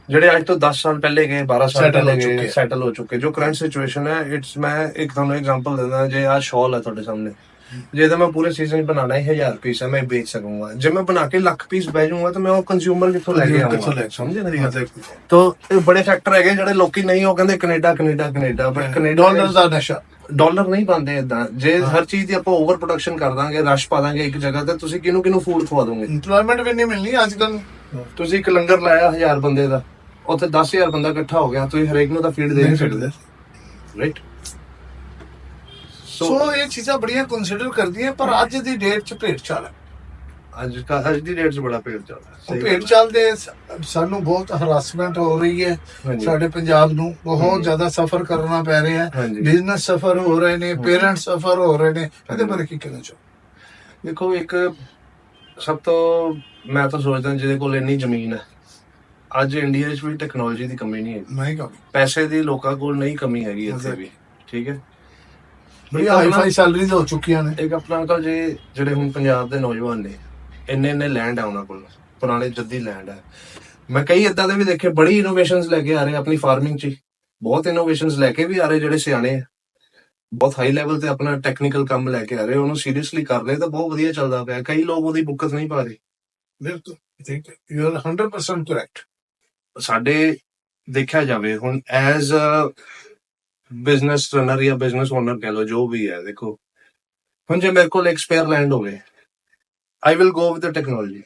ਜਿਹੜੇ ਅੱਜ ਤੋਂ 10 ਸਾਲ ਪਹਿਲੇ ਗਏ 12 ਸਾਲ ਪਹਿਲੇ ਗਏ। ਸੈਟਲ ਹੋ ਚੁੱਕੇ ਜੋ ਕਰੰਟ ਸਿਚੁਏਸ਼ਨ ਹੈ ਇਟਸ ਮੈਂ ਇੱਕ ਤੁਹਾਨੂੰ ਐਗਜ਼ਾਮਪਲ ਦਿੰਦਾ ਜੇ ਆ ਸ਼ਾਲ ਹੈ ਤੁਹਾਡੇ ਸਾਹਮਣੇ ਜੇ ਤਾਂ ਮੈਂ ਪੂਰੇ ਸੀਜ਼ਨ ਬਣਾਣਾ ਹੈ 1000 ਪੀਸ ਹੈ ਮੈਂ ਵੇਚ ਸਕੂੰਗਾ। ਜੇ ਮੈਂ ਬਣਾ ਕੇ ਲੱਖ ਪੀਸ ਬਹਿ ਜਾਊਂਗਾ ਤਾਂ ਮੈਂ ਉਹ ਕੰਜ਼ਿਊਮਰ ਕਿੱਥੋਂ ਲੈ ਕੇ ਆਉਂਗਾ ਸਮਝੇ ਮੇਰੀ ਗੱਲ। ਤੋ ਇਹ ਬੜੇ ਫੈਕਟਰ ਹੈਗੇ ਜਿਹੜੇ ਲੋਕੀ ਨਹੀਂ ਉਹ ਕਹਿੰਦੇ Canada Canada Canada but Canada dollar ਦਾ ਨਸ਼ਾ। ਡਾਲਰ ਨਹੀਂ ਪਾਉਂਦੇ ਇਦਾਂ ਜੇ ਹਰ ਚੀਜ਼ ਦੀ ਆਪਾਂ ਓਵਰ ਪ੍ਰੋਡਕਸ਼ਨ ਕਰ ਦਾਂਗੇ ਰਸ਼ ਪਾ ਦਾਂਗੇ ਇੱਕ ਜਗ੍ਹਾ ਤੇ ਤੁਸੀਂ ਕਿਹਨੂੰ ਕਿਹਨੂੰ ਫੂਡ ਖਵਾ ਦੋਗੇ? ਇੰਪਲੋਇਮੈਂਟ ਵੀ ਨਹੀਂ ਮਿਲਣੀ ਅੱਜ ਕੱਲ ਤੁਸੀਂ ਇੱਕ ਲੰਗਰ ਲਾਇਆ 1000 ਬੰਦੇ ਦਾ ਉੱਥੇ 10000 ਬੰਦਾ ਇਕੱਠਾ ਹੋ ਗਿਆ ਤੁਸੀਂ ਹਰੇਕ ਨੂੰ ਤਾਂ ਫੀਡ ਦੇ ਨਹੀਂ ਸਕਦੇ। ਰਾਈਟ ਸੋ ਇਹ ਚੀਜ਼ਾਂ ਬੜੀਆਂ ਕੰਸੀਡਰ ਕਰਦੀਆਂ ਪਰ ਅੱਜ ਦੀ ਡੇਟ 'ਚ ਭੇਡ ਚਾਲ ਹੈ। ਅੱਜ ਕਾ ਅੱਜ ਦੀ ਡੇਟ 'ਚ ਬੜਾ ਪੇੜ ਚੱਲਦਾ ਉਹ ਭੇਡ ਚਾਲ ਦੇ ਸਾਨੂੰ ਬਹੁਤ ਹਰਾਸਮੈਂਟ ਹੋ ਰਹੀ ਹੈ। ਸਾਡੇ ਪੰਜਾਬ ਨੂੰ ਬਹੁਤ ਜ਼ਿਆਦਾ ਸਫਰ ਕਰਨਾ ਪੈ ਰਿਹਾ ਹੈ। ਬਿਜ਼ਨਸ ਸਫਰ ਹੋ ਰਹੇ ਨੇ ਪੇਰੈਂਟਸ ਸਫਰ ਹੋ ਰਹੇ ਨੇ। ਇਹਦੇ ਬਾਰੇ ਕੀ ਕਹਿਣਾ ਚਾਹੋ ਦੇਖੋ ਇੱਕ ਸਭ ਤੋਂ ਮੈਂ ਤਾਂ ਸੋਚਦਾ ਜਿਹਦੇ ਕੋਲ ਇੰਨੀ ਜ਼ਮੀਨ ਹੈ। ਅੱਜ ਇੰਡੀਆ 'ਚ ਵੀ ਟੈਕਨੋਲੋਜੀ ਦੀ ਕਮੀ ਨਹੀਂ ਹੈ ਨਹੀਂ ਕਹੋ ਪੈਸੇ ਦੀ ਲੋਕਾਂ ਕੋਲ ਨਹੀਂ ਕਮੀ ਹੈਗੀ ਇੱਥੇ ਵੀ। ਠੀਕ ਹੈ? ਬੜੀ ਇੱਕ ਹਾਈ ਆਪਣਾ- ਫਾਈ ਸੈਲਰੀਜ਼ ਹੋ ਚੁੱਕੀਆਂ ਨੇ ਇੱਕ ਆਪਣਾ ਅੰਕਲ ਜੀ ਜਿਹੜੇ ਹੁਣ ਪੰਜਾਬ ਦੇ ਨੌਜਵਾਨ ਨੇ ਇੰਨੇ ਇੰਨੇ ਲੈਂਡ ਆ ਉਹਨਾਂ ਕੋਲ ਪੁਰਾਣੇ ਜੱਦੀ ਲੈਂਡ ਹੈ ਮੈਂ ਕਈ ਇਦਾਂ ਦੇ ਵੀ ਦੇਖੇ ਬੜੀ ਇਨੋਵੇਸ਼ਨਸ ਲੈ ਕੇ ਆ ਰਹੇ ਆਪਣੀ ਫਾਰਮਿੰਗ 'ਚ। ਬਹੁਤ ਇਨੋਵੇਸ਼ਨਸ ਲੈ ਕੇ ਵੀ ਆ ਰਹੇ ਜਿਹੜੇ ਸਿਆਣੇ ਆ। ਬਹੁਤ ਹਾਈ ਲੈਵਲ ਤੇ ਆਪਣਾ ਟੈਕਨੀਕਲ ਕੰਮ ਲੈ ਕੇ ਆ ਰਹੇ ਉਹਨੂੰ ਸੀਰੀਅਸਲੀ ਕਰ ਰਹੇ ਤਾਂ ਬਹੁਤ ਵਧੀਆ ਚੱਲਦਾ ਪਿਆ। ਕਈ ਲੋਕ ਉਹਦੀ ਬੁੱਕਤ ਨਹੀਂ ਪਾ ਰਹੇ। ਬਿਲਕੁਲ ਹੈ ਯੂ ਆਰ 100% ਕਰੈਕਟ ਸਾਡੇ ਦੇਖਿਆ ਜਾਵੇ ਹੁਣ ਐਜ਼ ਅ ਬਿਜ਼ਨਸ ਰਨਰ ਜਾਂ ਬਿਜ਼ਨਸ ਓਨਰ ਕਹ ਲਓ ਜੋ ਵੀ ਹੈ ਦੇਖੋ। ਹੁਣ ਜੇ ਮੇਰੇ ਕੋਲ ਇੱਕ ਸਪੇਅਰ ਲੈਂਡ ਹੋਵੇ I will go with the technology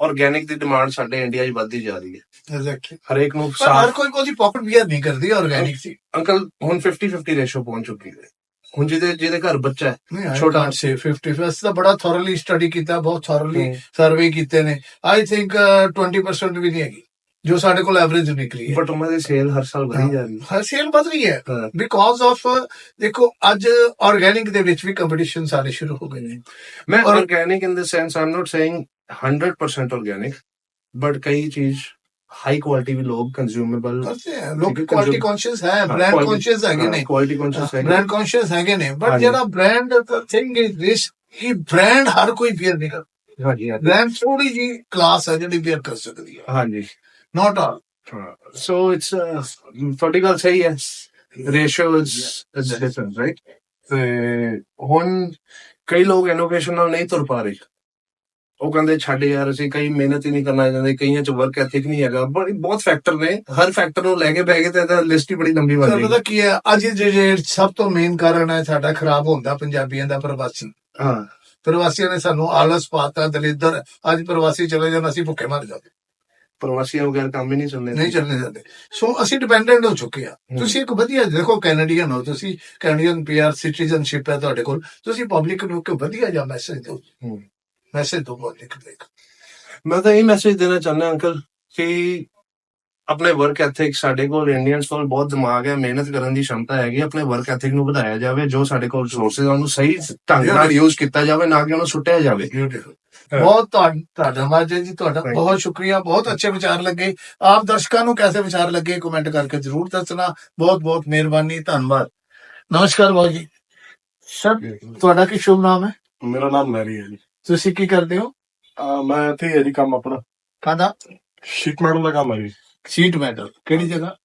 organic the demand ਸਾਡੇ ਇੰਡੀਆ 'ਚ ਵੱਧਦੀ ਜਾ ਰਹੀ ਹੈ। ਐਗਜ਼ੈਕਟਲੀ ਹਰੇਕ ਨੂੰ ਸਾਫ਼ ਕੋਈ ਉਹਦੀ ਪਾਕਟ ਬੀਅਰ ਨਹੀਂ ਕਰਦੀ ਆਰਗੈਨਿਕ ਸੀ ਅੰਕਲ ਹੁਣ 50 50 ਰੇਸ਼ੋ ਪਹੁੰਚ ਚੁੱਕੀ ਹੈ। ਹੁਣ ਜਿਹਦੇ ਜਿਹਦੇ ਘਰ ਬੱਚਾ ਹੈ ਛੋਟਾ- ਸੇ 50 ਫਸਟ ਦਾ ਬੜਾ ਥੋਰਲੀ ਸਟੱਡੀ ਕੀਤਾ ਬਹੁਤ ਥੋਰਲੀ। ਸਰਵੇ ਕੀਤੇ ਨੇ। ਆਈ ਥਿੰਕ 20% ਵੀ ਨਹੀਂ ਹੈਗੀ। ਜੋ ਸਾਡੇ ਕੋਲ ਐਵਰੇਜ ਨਿਕਲੀ ਹੈ ਬਟ ਉਹਨਾਂ ਦੀ ਸੇਲ ਹਰ ਸਾਲ ਵਧੀ ਜਾ ਰਹੀ ਹੈ ਹਰ ਸੇਲ ਵਧ ਰਹੀ ਹੈ ਹਾਂ। ਬਿਕੋਜ਼ ਆਫ ਦੇਖੋ ਅੱਜ ਆਰਗੈਨਿਕ ਦੇ ਵਿੱਚ ਵੀ ਕੰਪੀਟੀਸ਼ਨ ਸਾਰੇ ਸ਼ੁਰੂ ਹੋ ਗਏ ਨੇ ਮੈਂ ਔਰ- organic in the sense I'm not saying 100% organic but ਕਈ ਚੀਜ਼ ਹਾਈ ਕੁਆਲਿਟੀ ਵੀ ਲੋਕ ਕੰਜ਼ਿਊਮੇਬਲ ਕਰਦੇ ਆ ਲੋਕ ਠੀਕ ਹੈ, ਕੁਆਲਿਟੀ consume- ਕੌਨਸ਼ੀਅਸ ਹੈ ਬ੍ਰਾਂਡ ਕੌਨਸ਼ੀਅਸ ਹੈਗੇ ਨੇ ਕੁਆਲਿਟੀ ਕੌਨਸ਼ੀਅਸ ਹੈ ਬ੍ਰਾਂਡ ਕੌਨਸ਼ੀਅਸ ਹੈਗੇ ਨੇ ਬਟ ਹਾਂਜੀ। ਜਿਹੜਾ ਬ੍ਰਾਂਡ ਦਾ ਥਿੰਗ ਇਜ਼ ਦਿਸ ਕਿ ਬ੍ਰਾਂਡ ਹਰ ਕੋਈ ਬੀਅਰ ਨਹੀਂ ਕਰਦਾ ਹਾਂਜੀ ਹਾਂਜੀ ਬ੍ਰਾਂਡ ਥੋੜੀ ਜੀ ਹਾਂਜੀ ਨਾਟ ਆਲ ਸੋ ਇਟਸ ਤੁਹਾਡੀ ਗੱਲ ਸਹੀ ਹੈ। Ratio is is different right ਤੇ ਹੁਣ ਕਈ ਲੋਕ ਇਨੋਵੇਸ਼ਨ ਨਾਲ ਨਹੀਂ ਤੁਰ ਪਾ ਰਹੇ। ਉਹ ਕਹਿੰਦੇ ਛੱਡ ਯਾਰ ਅਸੀਂ ਕਈ ਮਿਹਨਤ ਹੀ ਨਹੀਂ ਕਰਨਾ ਚਾਹੁੰਦੇ ਕਈਆਂ ਚ ਵਰਕ ਐਥਿਕ ਨਹੀਂ ਹੈਗਾ। ਬੜੀ ਬਹੁਤ ਫੈਕਟਰ ਨੇ। ਹਰ ਫੈਕਟਰ ਨੂੰ ਲੈ ਕੇ ਬਹਿ ਗਏ ਤੇ ਇਹਦਾ ਲਿਸਟ ਹੀ ਬੜੀ ਲੰਬੀ ਬਣ ਗਈ। ਪਤਾ ਕੀ ਹੈ? ਅੱਜ ਜਿਹੜੇ ਸਭ ਤੋਂ ਮੇਨ ਕਾਰਨ ਹੈ ਸਾਡਾ ਖਰਾਬ ਹੁੰਦਾ ਪੰਜਾਬੀਆਂ ਦਾ ਪ੍ਰਵਾਸੀ। ਹਾਂ। ਪ੍ਰਵਾਸੀਆਂ ਨੇ ਸਾਨੂੰ ਆਲਸ ਪਾਤਾ ਦਲਿੱਦਰ। ਅੱਜ ਪ੍ਰਵਾਸੀ ਚਲੇ ਜਾਣ ਅਸੀਂ ਭੁੱਖੇ ਮਰ ਜਾਂਦੇ ਪ੍ਰਵਾਸੀਆਂ ਵਗੈਰ ਕੰਮ ਹੀ ਨਹੀਂ ਚੱਲਦੇ ਨਹੀਂ ਚੱਲਣੇ ਜਾਂਦੇ। ਸੋ ਅਸੀਂ ਡਿਪੈਂਡੈਂਟ ਹੋ ਚੁੱਕੇ ਆ ਤੁਸੀਂ ਇੱਕ ਵਧੀਆ ਦੇਖੋ ਕੈਨੇਡੀਅਨ ਹੋ ਤੁਸੀਂ ਕੈਨੇਡੀਅਨ ਪੀਆਰ ਸਿਟੀਜ਼ਨਸ਼ਿਪ ਹੈ ਤੁਹਾਡੇ ਕੋਲ। ਤੁਸੀਂ ਪਬਲਿਕ ਨੂੰ ਇੱਕ ਵਧੀਆ ਜਿਹਾ ਮੈਸੇਜ ਦਿਓ। ਮੈਸੇਜ ਦਿਓ ਪਬਲਿਕ ਨੂੰ ਮੈਂ ਤਾਂ ਇਹ ਮੈਸੇਜ ਦੇਣਾ ਚਾਹੁੰਦਾ ਅੰਕਲ ਕਿ ਆਪਣੇ ਵਰਕ ਐਥਿਕ ਸਾਡੇ ਕੋਲ ਇੰਡੀਅਨਸ ਕੋਲ ਬਹੁਤ ਦਿਮਾਗ ਹੈ ਮਿਹਨਤ ਕਰਨ ਦੀ ਸ਼ਮਤਾ ਹੈਗੀ ਆਪਣੇ ਵਰਕ ਐਥਿਕ ਨੂੰ ਵਧਾਇਆ ਜਾਵੇ ਜੋ ਸਾਡੇ ਕੋਲ ਰਿਸੋਰਸਸ ਉਹਨੂੰ ਸਹੀ ਢੰਗ ਨਾਲ ਯੂਜ਼ ਕੀਤਾ ਜਾਵੇ ਨਾ ਕਿ ਉਹਨੂੰ ਸੁੱਟਿਆ ਜਾਵੇ। ਬਹੁਤ ਤੁਹਾਡਾ ਤੁਹਾਡਾ ਮਾਜੇ ਜੀ ਤੁਹਾਡਾ Thank you. ਬਹੁਤ ਸ਼ੁਕਰੀਆ ਬਹੁਤ ਅੱਛੇ ਵਿਚਾਰ ਲੱਗੇ। ਆਪ ਦਰਸ਼ਕਾਂ ਨੂੰ ਕੈਸੇ ਵਿਚਾਰ ਲੱਗੇ ਕਮੈਂਟ ਕਰਕੇ ਜਰੂਰ ਦੱਸਣਾ। ਬਹੁਤ ਬਹੁਤ ਮਿਹਰਬਾਨੀ ਧੰਨਵਾਦ। ਨਮਸਕਾਰ ਬਾਬੂ ਜੀ। ਸਰ ਤੁਹਾਡਾ ਕੀ ਸ਼ੁਭ ਨਾਮ ਹੈ? ਮੇਰਾ ਨਾਮ ਮੈਰੀ ਹੈ ਜੀ। ਤੁਸੀਂ ਕੀ ਕਰਦੇ ਹੋ? ਅਹ ਮੈਂ ਇੱਥੇ ਹੀ ਹੈ ਜੀ ਕੰਮ ਆਪਣਾ। ਕਾਹਦਾ? ਸ਼ੀਟ ਮੈਟਲ ਦਾ ਕੰਮ ਹੈ ਜੀ। ਸੀਟ ਮੈਟਲ ਕਿਹੜੀ ਜਗ੍ਹਾ?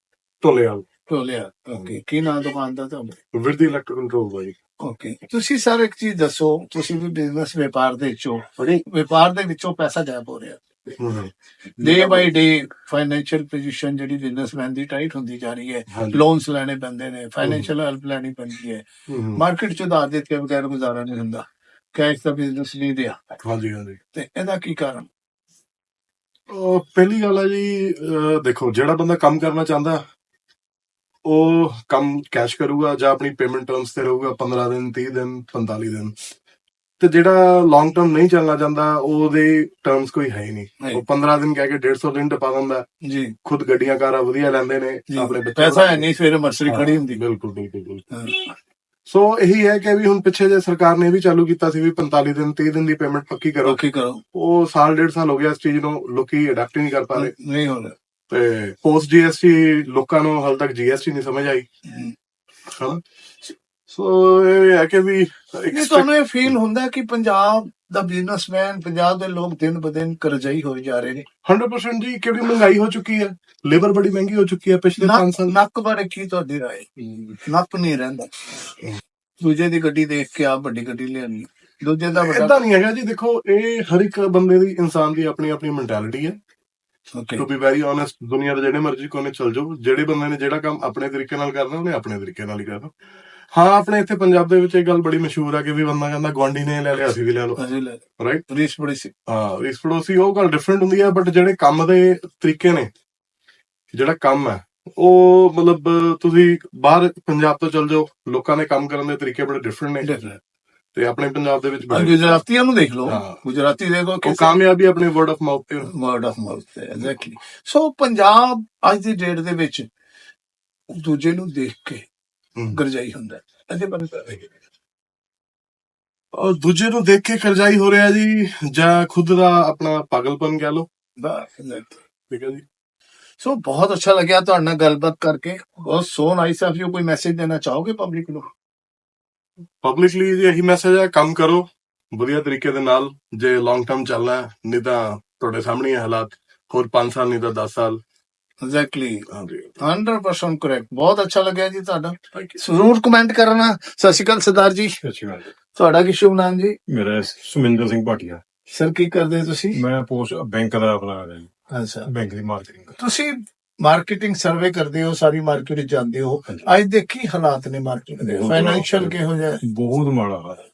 ਢੋਲੇ ਵਾਲ ਢੋਲਿਆ ਓਕੇ। ਕੀ ਨਾਮ ਦੁਕਾਨ ਦਾ ਤੁਹਾਡਾ? ਵਿਰਦੀ ਇਲੈਕਟ੍ਰਿਕ ਕੰਟਰੋਲ ਦਾ ਜੀ। ਓਕੇ। ਤੁਸੀਂ ਸਰ ਇੱਕ ਚੀਜ਼ ਦੱਸੋ ਤੁਸੀਂ ਵੀ ਬਿਜ਼ਨਸ ਵਪਾਰ ਦੇ ਵਿੱਚੋਂ ਵਪਾਰ ਦੇ ਵਿੱਚੋਂ ਪੈਸਾ ਗਾਇਬ ਹੋ ਰਿਹਾ। Day by day financial position ਜਿਹੜੀ ਬਿਜ਼ਨਸਮੈਨ ਦੀ ਟਾਈਟ ਹੁੰਦੀ ਜਾ ਰਹੀ ਹੈ। ਲੋਨਸ ਲੈਣੇ ਪੈਂਦੇ ਨੇ ਫਾਈਨੈਂਸ਼ੀਅਲ ਹੈਲਪ ਲੈਣੀ ਪੈਂਦੀ ਹੈ। ਮਾਰਕੀਟ ਚ ਉਧਾਰ ਦੇ ਕੇ ਬਗੈਰ ਗੁਜ਼ਾਰਾ ਨਹੀਂ ਹੁੰਦਾ। ਕੈਸ਼ ਦਾ ਬਿਜ਼ਨਸ ਨਹੀਂ ਰਿਹਾ। ਹਾਂਜੀ ਹਾਂਜੀ। ਤੇ ਇਹਦਾ ਕੀ ਕਾਰਨ? ਪਹਿਲੀ ਗੱਲ ਹੈ ਜੀ ਦੇਖੋ ਜਿਹੜਾ ਬੰਦਾ ਕੰਮ ਕਰਨਾ ਚਾਹੁੰਦਾ ਉਹ ਕੰਮ ਕੈਸ਼ ਕਰੂਗਾ ਜਾਂ ਆਪਣੀ ਪੇਮੈਂਟ ਟਰਮਸ ਤੇ ਰਹੂਗਾ 15 ਦਿਨ 30 ਦਿਨ 45 ਦਿਨ। ਤੇ ਜਿਹੜਾ ਲੌਂਗ ਟਰਮ ਨਹੀਂ ਚੱਲਣਾ ਚਾਹੁੰਦਾ ਉਹਦੇ ਟਰਮਸ ਕੋਈ ਹੈ ਹੀ ਨਹੀਂ। ਉਹ 15 ਦਿਨ ਕਹਿ ਕੇ 150 ਦਿਨ ਟਪਾ ਦਿੰਦਾ। ਜੀ। ਖੁਦ ਗੱਡੀਆਂ ਕਾਰਾਂ ਵਧੀਆ ਲੈਂਦੇ ਨੇ। ਆਪਣੇ ਬੱਚੇ ਪੈਸਾ ਹੈ ਨਹੀਂ ਸਵੇਰੇ ਮਰਸਰੀ ਖੜੀ ਹੁੰਦੀ। ਬਿਲਕੁਲ ਬਿਲਕੁਲ। ਸੋ ਇਹੀ ਹੈ ਕਿ ਵੀ ਹੁਣ ਪਿੱਛੇ ਜੇ ਸਰਕਾਰ ਨੇ ਇਹ ਵੀ ਚਾਲੂ ਕੀਤਾ ਸੀ ਵੀ 45 ਦਿਨ 30 ਦਿਨ ਦੀ ਪੇਮੈਂਟ ਪੱਕੀ ਕਰੋ। ਰੋਕੀ ਕਰੋ। ਉਹ ਸਾਲ ਡੇਢ ਸਾਲ ਹੋ ਗਿਆ ਇਸ ਚੀਜ਼ ਨੂੰ ਲੋਕੀ ਅਡਾਪਟ ਨਹੀਂ ਕਰ ਪਾ ਰਹੇ। ਨਹੀਂ ਹੋ ਰਿਹਾ। ਤੇ ਪੋਸਟ ਜੀਐਸਟੀ ਲੋਕਾਂ ਨੂੰ ਹਾਲ ਤੱਕ ਜੀਐਸਟੀ ਨਹੀਂ ਸਮਝ ਆਈ। ਹਾਂ ਸੋ ਇਹ ਹੈ ਕਿ ਵੀ ਇਹ ਤੁਹਾਨੂੰ ਇਹ ਫੀਲ ਹੁੰਦਾ ਕਿ ਪੰਜਾਬ ਦਾ ਬਿਜ਼ਨਸਮੈਨ ਪੰਜਾਬ ਦੇ ਲੋਕ ਦਿਨ ਬ ਦਿਨ ਕਰਜ਼ਾਈ ਹੋਏ ਜਾ ਰਹੇ ਨੇ। 100% ਜੀ ਕਿਉਂਕਿ ਮਹਿੰਗਾਈ ਹੋ ਚੁੱਕੀ ਹੈ ਲੇਬਰ ਬੜੀ ਮਹਿੰਗੀ ਹੋ ਚੁੱਕੀ ਹੈ ਪਿਛਲੇ 5 ਨੱਕ ਸਾਲ। ਨੱਕ ਬਾਰੇ ਕੀ ਤੁਹਾਡੀ ਰਾਏ? ਨੱਕ ਨਹੀਂ ਰਹਿੰਦਾ। ਦੂਜੇ ਦੀ ਗੱਡੀ ਦੇਖ ਕੇ ਆਪ ਵੱਡੀ ਗੱਡੀ ਲੈਣੀ ਦੂਜੇ ਦਾ ਵੱਡਾ ਇਦਾਂ ਨਹੀਂ ਹੈਗਾ ਜੀ ਦੇਖੋ ਇਹ ਹਰ ਇੱਕ ਬੰਦੇ ਦੀ ਇਨਸਾਨ ਦੀ ਆਪਣੀ ਆਪਣੀ ਮੈਂਟੈਲਿਟੀ ਹੈ। ਟੂ ਬੀ ਵੈਰੀ ਓਨੈਸਟ ਦੁਨੀਆ ਦੇ ਜਿਹੜੇ ਮਰਜ਼ੀ ਕੋਨੇ ਚਲ ਜਾਓ ਜਿਹੜੇ ਬੰਦੇ ਨੇ ਜਿਹੜਾ ਕੰਮ ਆਪਣੇ ਤਰੀਕੇ ਨਾਲ ਕਰਨਾ ਉਹਨੇ ਆਪਣੇ ਤਰੀਕੇ ਨਾਲ ਹੀ ਕਰਨਾ। ਹਾਂ ਆਪਣੇ ਇੱਥੇ ਪੰਜਾਬ ਦੇ ਵਿੱਚ ਇਹ ਗੱਲ ਬੜੀ ਮਸ਼ਹੂਰ ਹੈ ਕਿ ਵੀ ਬੰਦਾ ਕਹਿੰਦਾ ਗਵਾਂਢੀ ਨੇ ਲੈ ਲਿਆ ਅਸੀਂ ਵੀ ਲੈ ਲਓ। ਅਜੇ ਲੈ ਰਾਈਟ ਰੀਸ ਬੜੀ ਸੀ ਹਾਂ ਇਸ ਪੜੋਸੀ ਉਹ ਗੱਲ ਡਿਫਰੈਂਟ ਹੁੰਦੀ ਹੈ ਬਟ ਜਿਹੜੇ ਕੰਮ ਦੇ ਤਰੀਕੇ ਨੇ ਜਿਹੜਾ ਕੰਮ ਹੈ ਉਹ ਮਤਲਬ ਤੁਸੀਂ ਬਾਹਰ ਪੰਜਾਬ ਤੋਂ ਚਲ ਜਾਓ ਲੋਕਾਂ ਦੇ ਕੰਮ ਕਰਨ ਦੇ ਤਰੀਕੇ ਬੜੇ ਡਿਫਰੈਂਟ ਨੇ। ਤੇ ਆਪਣੇ ਪੰਜਾਬ ਦੇ ਵਿੱਚ ਬੜੇ ਗੁਜਰਾਤੀਆਂ ਨੂੰ ਦੇਖ ਲਓ। ਹਾਂ। ਗੁਜਰਾਤੀ ਦੇਖੋ ਉਹ ਕਾਮਯਾਬੀ ਆਪਣੇ ਵਰਡ ਆਫ ਮਾਊਥ ਤੇ ਵਰਡ ਆਫ ਮਾਊਥ ਤੇ ਐਗਜ਼ੈਕਟਲੀ ਸੋ ਪੰਜਾਬ ਅੱਜ ਦੀ ਡੇਟ ਦੇ ਵਿੱਚ ਦੂਜੇ ਨੂੰ ਦੇਖ ਕੇ ਹਮ। ਗਰਜਾਈ ਹੁੰਦਾ ਹੈ। ਇਹਦੇ ਬਾਰੇ ਤਾਂ ਇਹ- ਔਰ ਦੂਜੇ ਨੂੰ ਦੇਖ ਕੇ ਕਰਜ਼ਾਈ ਹੋ ਰਿਹਾ ਜੀ ਜਾਂ ਖੁਦ ਦਾ ਆਪਣਾ ਪਾਗਲਪਨ ਕਹਿ ਲਓ। exactly। ਠੀਕ ਹੈ ਜੀ। ਸੋ ਬਹੁਤ ਅੱਛਾ ਲੱਗਿਆ ਤੁਹਾਡੇ ਨਾਲ ਗੱਲਬਾਤ ਕਰਕੇ। ਬਹੁਤ ਸੋ ਨਾਈਸ ਆਫ ਯੂ ਕੋਈ ਮੈਸੇਜ ਦੇਣਾ ਚਾਹੋਗੇ ਪਬਲਿਕ ਨੂੰ? ਪਬਲਿਕਲੀ ਜੀ ਇਹੀ ਮੈਸੇਜ ਹੈ ਕੰਮ ਕਰੋ ਵਧੀਆ ਤਰੀਕੇ ਦੇ ਨਾਲ ਜੇ ਲੌਂਗ ਟਰਮ ਚੱਲਣਾ ਹੈ, ਨਹੀਂ ਤਾਂ ਤੁਹਾਡੇ ਸਾਹਮਣੇ ਹੀ ਹੈ ਹਾਲਾਤ ਹੋਰ 5 ਸਾਲ ਨਹੀਂ ਤਾਂ 10 ਸਾਲ। ਐਗਜ਼ੈਕਟਲੀ ਹਾਂਜੀ। 100% ਕਰੈਕਟ ਬਹੁਤ ਅੱਛਾ ਲੱਗਿਆ ਜੀ ਤੁਹਾਡਾ। ਜ਼ਰੂਰ ਕਮੈਂਟ ਕਰਨਾ। ਸਤਿ ਸ਼੍ਰੀ ਅਕਾਲ ਸਰਦਾਰ ਜੀ। ਸਤਿ ਸ਼੍ਰੀ ਅਕਾਲ ਜੀ। ਤੁਹਾਡਾ ਕੀ ਸ਼ੁਭ ਨਾਮ ਜੀ? ਮੇਰਾ ਸੁਮਿੰਦਰ ਸਿੰਘ ਭਾਟੀਆ। ਸਰ ਕੀ ਕਰਦੇ ਤੁਸੀਂ? ਮੈਂ ਪੋਸਟ ਬੈਂਕ ਦਾ ਆਪਣਾ ਅੱਛਾ। ਬੈਂਕ ਦੀ ਮਾਰਕੀਟਿੰਗ ਤੁਸੀਂ ਮਾਰਕੀਟਿੰਗ ਸਰਵੇ ਕਰਦੇ ਹੋ ਸਾਰੀ ਮਾਰਕੀਟ ਵਿੱਚ ਜਾਂਦੇ ਹੋ। ਅੱਜ ਦੇ ਕੀ ਹਾਲਾਤ ਨੇ ਮਾਰਕੀਟ ਦੇ। ਫਾਈਨੈਂਸ਼ੀਅਲ। ਕਿਹੋ ਜਿਹਾ ਹੈ? ਬਹੁਤ ਮਾੜਾ ਹਾਲ ਹੈ।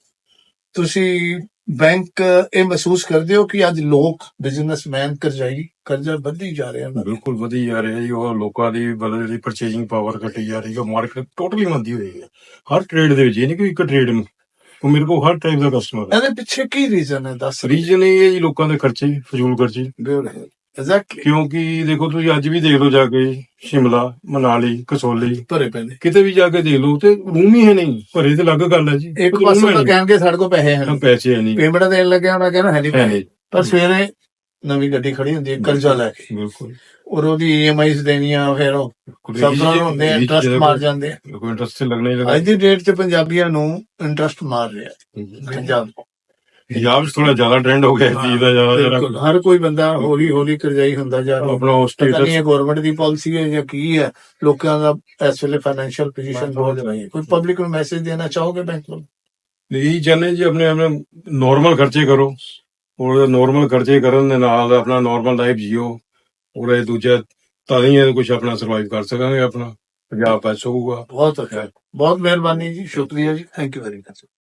ਤੁਸੀਂ ਬੈਂਕ ਇਹ ਮਹਿਸੂਸ ਕਰਦੇ ਹੋ ਕਿ ਅੱਜ ਲੋਕ ਬਿਜ਼ਨਸਮੈਨ ਕਰਜ਼ਾਈ ਕਰਜ਼ਾ ਵੱਧੀ ਜਾ ਰਹੇ ਹਨ ਬਿਲਕੁਲ ਵਧੀ ਜਾ ਰਿਹਾ ਜੀ। ਉਹ ਲੋਕਾਂ ਦੀ ਬਦਲ ਜਿਹੜੀ ਪਰਚੇਜਿੰਗ ਪਾਵਰ ਘਟੀ ਜਾ ਰਹੀ ਹੈ। ਮਾਰਕੀਟ ਟੋਟਲੀ ਮੰਦੀ ਹੋਈ ਹੈ। ਹਰ ਟ੍ਰੇਡ ਦੇ ਵਿੱਚ ਇਹ ਨਹੀਂ ਕਿ ਇੱਕ ਟ੍ਰੇਡ ਨੂੰ। ਉਹ ਮੇਰੇ ਕੋਲ ਹਰ ਟਾਈਪ ਦਾ ਕਸਟਮਰ ਹੈ। ਇਹਦੇ ਪਿੱਛੇ ਕੀ ਰੀਜ਼ਨ ਹੈ? ਦੱਸ ਰੀਜਨ ਇਹ ਹੈ ਜੀ ਲੋਕਾਂ ਦੇ ਖਰਚੇ ਫਜ਼ੂਲ ਖਰਚੇ। ਐਗਜ਼ੈਕਟਲੀ ਕਿਉਂਕਿ ਦੇਖੋ ਤੁਸੀਂ ਅੱਜ ਵੀ ਦੇਖ ਲਓ ਜਾ ਕੇ ਸ਼ਿਮਲਾ ਮਨਾਲੀ ਕਸੋਲੀ। ਭਰੇ ਪੈਂਦੇ ਕਿਤੇ ਵੀ ਜਾ ਕੇ ਦੇਖ ਲਓ ਤੇ ਰੂਮ ਹੀ ਹੈ ਨਹੀਂ। ਭਰੇ ਤੇ ਅਲੱਗ ਗੱਲ ਹੈ ਜੀ। ਇੱਕ ਪਾਸੇ ਤਾਂ। ਕਹਿਣਗੇ ਸਾਡੇ ਕੋਲ ਪੈਸੇ ਹਨ ਪੈਸੇ ਹੈ ਨਹੀਂ। ਪੇਮੈਂਟ ਦੇਣ ਲੱਗਿਆ ਉਹਨਾਂ ਕਹਿੰਦਾ ਹੈ ਨਹੀਂ ਪੈਸੇ। ਪਰ ਸਵੇਰੇ ਨਵੀਂ ਗੱਡੀ ਖੜੀ ਹੁੰਦੀ ਹੈ ਕਰਜ਼ਾ ਲੈ ਕੇ। ਬਿਲਕੁਲ। ਔਰ ਉਹਦੀ ਈਐਮਆਈਜ਼ ਦੇਣੀਆਂ ਫਿਰ ਉਹ ਸਭ ਤੋਂ ਹੁੰਦੇ ਆ ਇੰਟਰਸਟ ਮਾਰ ਜਾਂਦੇ ਆ। ਕੋਈ ਇੰਟਰਸਟ ਲੱਗਣਾ ਹੀ ਲੱਗਣਾ। ਅੱਜ ਦੀ ਡੇਟ 'ਚ ਪੰਜਾਬੀਆਂ ਨੂੰ ਇੰਟਰਸਟ ਮਾਰ ਰਿਹਾ ਪੰਜਾਬ ਪੰਜਾਬ 'ਚ ਥੋੜਾ ਜ਼ਿਆਦਾ ਟ੍ਰੈਂਡ ਹੋ ਗਿਆ ਇਸ ਚੀਜ਼ ਦਾ ਜ਼ਿਆਦਾ ਬਿਲਕੁਲ ਜਿਹੜਾ ਹਰ ਕੋਈ ਬੰਦਾ ਹੌਲੀ ਹੌਲੀ ਕਰਜ਼ਾਈ ਹੁੰਦਾ ਜਾ ਰਿਹਾ। ਆਪਣਾ ਪਤਾ ਸਟੇਟਸ ਨਹੀਂ ਇਹ ਗਵਰਨਮੈਂਟ ਦੀ ਪਾਲਿਸੀ ਹੈ ਜਾਂ ਕੀ ਹੈ। ਲੋਕਾਂ ਦਾ ਇਸ ਵੇਲੇ ਫਾਈਨੈਂਸ਼ੀਅਲ ਪੋਜੀਸ਼ਨ ਬਹੁਤ ਨਹੀਂ ਹੈ ਕੋਈ ਪਬਲਿਕ ਨੂੰ ਮੈਸੇਜ ਦੇਣਾ ਚਾਹੋਗੇ ਬੈਂਕ ਨੂੰ? ਨਹੀਂ ਚਾਹੁੰਦੇ ਜੀ ਆਪਣੇ ਆਪਣੇ ਨਾਰਮਲ ਖਰਚੇ ਕਰੋ। ਔਰ ਨਾਰਮਲ ਖਰਚੇ ਕਰਨ ਦੇ ਨਾਲ ਆਪਣਾ ਨਾਰਮਲ ਲਾਈਫ ਜੀਓ। ਔਰ ਇਹ ਦੂਜਾ ਤਾਂ ਹੀ ਇਹ ਕੁਝ ਆਪਣਾ ਸਰਵਾਈਵ ਕਰ ਸਕਾਂਗੇ ਆਪਣਾ। ਪੰਜਾਬ ਪੈਸਾ ਹੋਊਗਾ। ਬਹੁਤ ਅੱਛਾ। ਬਹੁਤ ਮਿਹਰਬਾਨੀ ਜੀ ਸ਼ੁਕਰੀਆ ਜੀ। Thank you very much